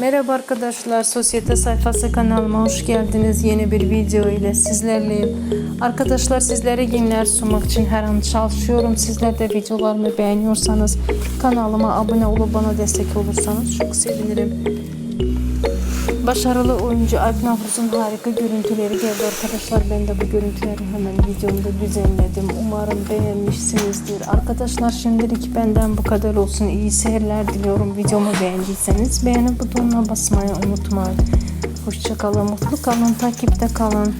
Merhaba arkadaşlar, Sosyete Sayfası kanalıma hoş geldiniz. Yeni bir video ile sizlerleyim. Arkadaşlar sizlere yeniler sunmak için her an çalışıyorum. Sizler de videolarımı beğeniyorsanız kanalıma abone olup bana destek olursanız çok sevinirim. Başarılı oyuncu Alp Navruz'un harika görüntüleri geldi arkadaşlar. Ben de bu görüntüleri hemen videomda düzenledim. Umarım beğenmişsinizdir. Arkadaşlar şimdilik benden bu kadar olsun. İyi seyirler diliyorum. Videomu beğendiyseniz beğeni butonuna basmayı unutmayın. Hoşçakalın, mutlu kalın, takipte kalın.